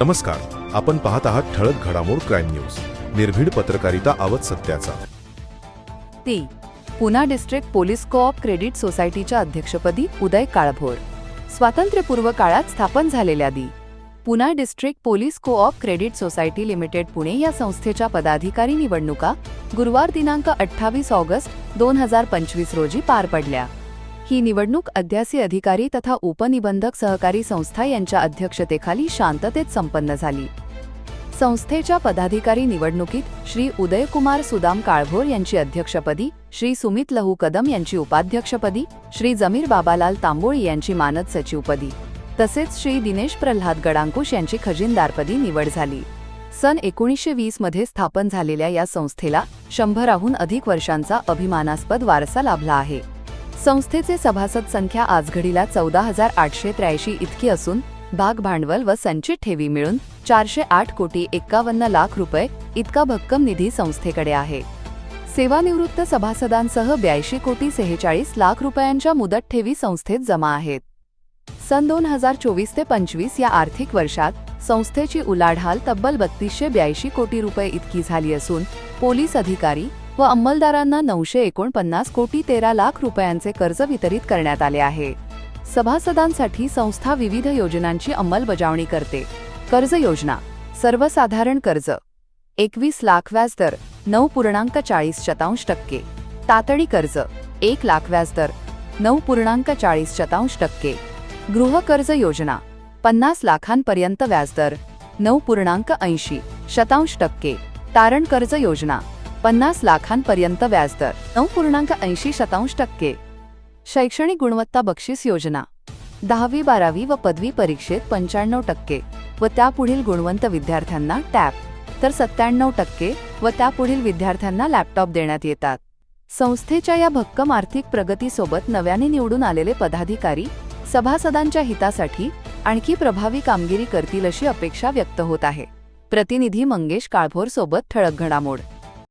नमस्कार. आपण पाहत आहात ठळक घडामोड क्राईम न्यूज. निर्भीड पत्रकारिता आवत सत्याचा. ती. Poona district police co-op credit सोसायटीच्या अध्यक्षपदी उदय काळभोर. स्वातंत्र्यपूर्व काळात स्थापन झालेल्या the. Poona district police co-op credit society limited Pune या संस्थेच्या पदाधिकारी निवडणुका गुरुवार दिनांक अठ्ठावीस ऑगस्ट दोन हजार पंचवीस रोजी पार पडल्या. ही निवडणूक अध्यासी अधिकारी तथा उपनिबंधक सहकारी संस्था यांच्या अध्यक्षतेखाली शांततेत संपन्न झाली. संस्थेच्या पदाधिकारी निवडणुकीत श्री उदयकुमार सुदाम काळभोर यांची अध्यक्षपदी श्री सुमित लहू कदम यांची उपाध्यक्षपदी श्री जमीर बाबालाल तांबोळी यांची मानद सचिवपदी तसेच श्री दिनेश प्रल्हाद गडांकुश यांची खजिनदारपदी निवड झाली. सन एकोणीसशे वीसमध्ये स्थापन झालेल्या या संस्थेला शंभराहून अधिक वर्षांचा अभिमानास्पद वारसा लाभला आहे. संस्थेचे सभासद संख्या आजघडीला चौदा हजार आठशे त्र्याऐंशी इतकी असून भाग भांडवल व संचित ठेवी मिळून चारशे आठ कोटी एक्कावन्न लाख रुपये इतका भक्कम निधी संस्थेकडे आहे. सेवानिवृत्त सभासदांसह ब्याऐंशी कोटी सेहेचाळीस लाख रुपयांच्या मुदत ठेवी संस्थेत जमा आहेत. सन दोन हजार चोवीस ते पंचवीस या आर्थिक वर्षात संस्थेची उलाढाल तब्बल बत्तीसशे ब्याऐंशी कोटी रुपये इतकी झाली असून पोलीस अधिकारी व अंमलदारांना नऊशे एकोणपन्नास कोटी तेरा लाख रुपयांचे कर्ज वितरित करण्यात आले आहे. सभासदांसाठी संस्था विविध योजनांची अंमलबजावणी करते. कर्ज योजना सर्वसाधारण कर्ज एकवीस लाख व्याजदर नऊ पूर्णांक चाळीस शतांश टक्के. तातडी कर्ज एक लाख व्याजदर नऊ पूर्णांक चाळीस शतांश टक्के. गृहकर्ज योजना पन्नास लाखांपर्यंत व्याजदर नऊ पूर्णांक ऐंशी शतांश टक्के. तारण कर्ज योजना पन्नास लाखांपर्यंत व्याजदर. नऊ पूर्णांक ऐंशी शतांश टक्के. शैक्षणिक गुणवत्ता बक्षीस योजना. दहावी बारावी व पदवी परीक्षेत पंच्याण्णव टक्के व त्यापुढील गुणवंत विद्यार्थ्यांना टॅब तर सत्त्याण्णव टक्के व त्यापुढील विद्यार्थ्यांना लॅपटॉप देण्यात येतात. संस्थेच्या या भक्कम आर्थिक प्रगतीसोबत नव्याने निवडून आलेले पदाधिकारी सभासदांच्या हितासाठी आणखी प्रभावी कामगिरी करतील अशी अपेक्षा व्यक्त होत आहे. प्रतिनिधी मंगेश काळभोर सोबत ठळक घडामोड.